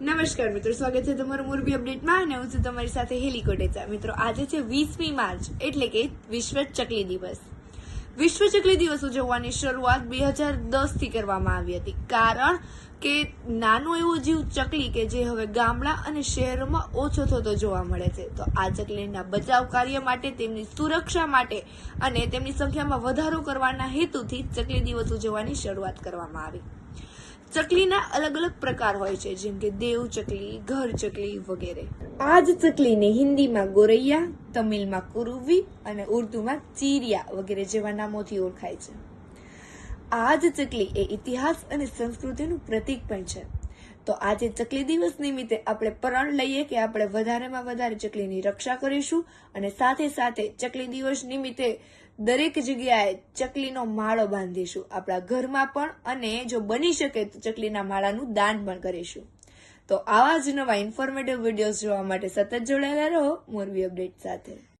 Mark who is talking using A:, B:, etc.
A: નમસ્કાર મિત્રો, સ્વાગત છે તમારું મોરબી અપડેટમાં અને હું છું તમારી સાથે હેલી કોટેચા. મિત્રો, આજે છે વીસમી માર્ચ, એટલે કે વિશ્વ ચકલી દિવસ. વિશ્વ ચકલી દિવસ ઉજવવાની શરૂઆત બે હજાર દસથી કરવામાં આવી હતી. કારણ કે નાનો એવો જીવ ચકલી કે જે હવે ગામડા અને શહેરોમાં ઓછો થતો જોવા મળે છે. તો આ ચકલીના બચાવ કાર્ય માટે, તેમની સુરક્ષા માટે અને તેમની સંખ્યામાં વધારો કરવાના હેતુથી ચકલી દિવસ ઉજવવાની શરૂઆત કરવામાં આવી. ચકલીના અલગ અલગ પ્રકાર હોય છે, જેમ કે દેવ ચકલી, ઘર ચકલી વગેરે. આ જ ચકલીને હિન્દીમાં ગોરૈયા, તમિલમાં કુરુવી અને ઉર્દુમાં ચીરિયા વગેરે જેવા નામોથી ઓળખાય છે. આ જ ચકલી એ ઇતિહાસ અને સંસ્કૃતિનું પ્રતીક પણ છે. તો આજે ચકલી દિવસ નિમિત્તે આપણે પ્રણ લઈએ કે આપણે વધારેમાં વધારે ચકલીની રક્ષા કરીશું અને સાથે સાથે ચકલી દિવસ નિમિત્તે દરેક જગ્યાએ ચકલીનો માળો બાંધીશું. આપણા ઘરમાં પણ અને જો બની શકે તો ચકલીના માળાનું દાન પણ કરીશું. તો આવા જ નવા ઇન્ફોર્મેટિવ વિડીયોઝ જોવા માટે સતત જોડાયેલા રહો. મોરબી અપડેટ સાથે.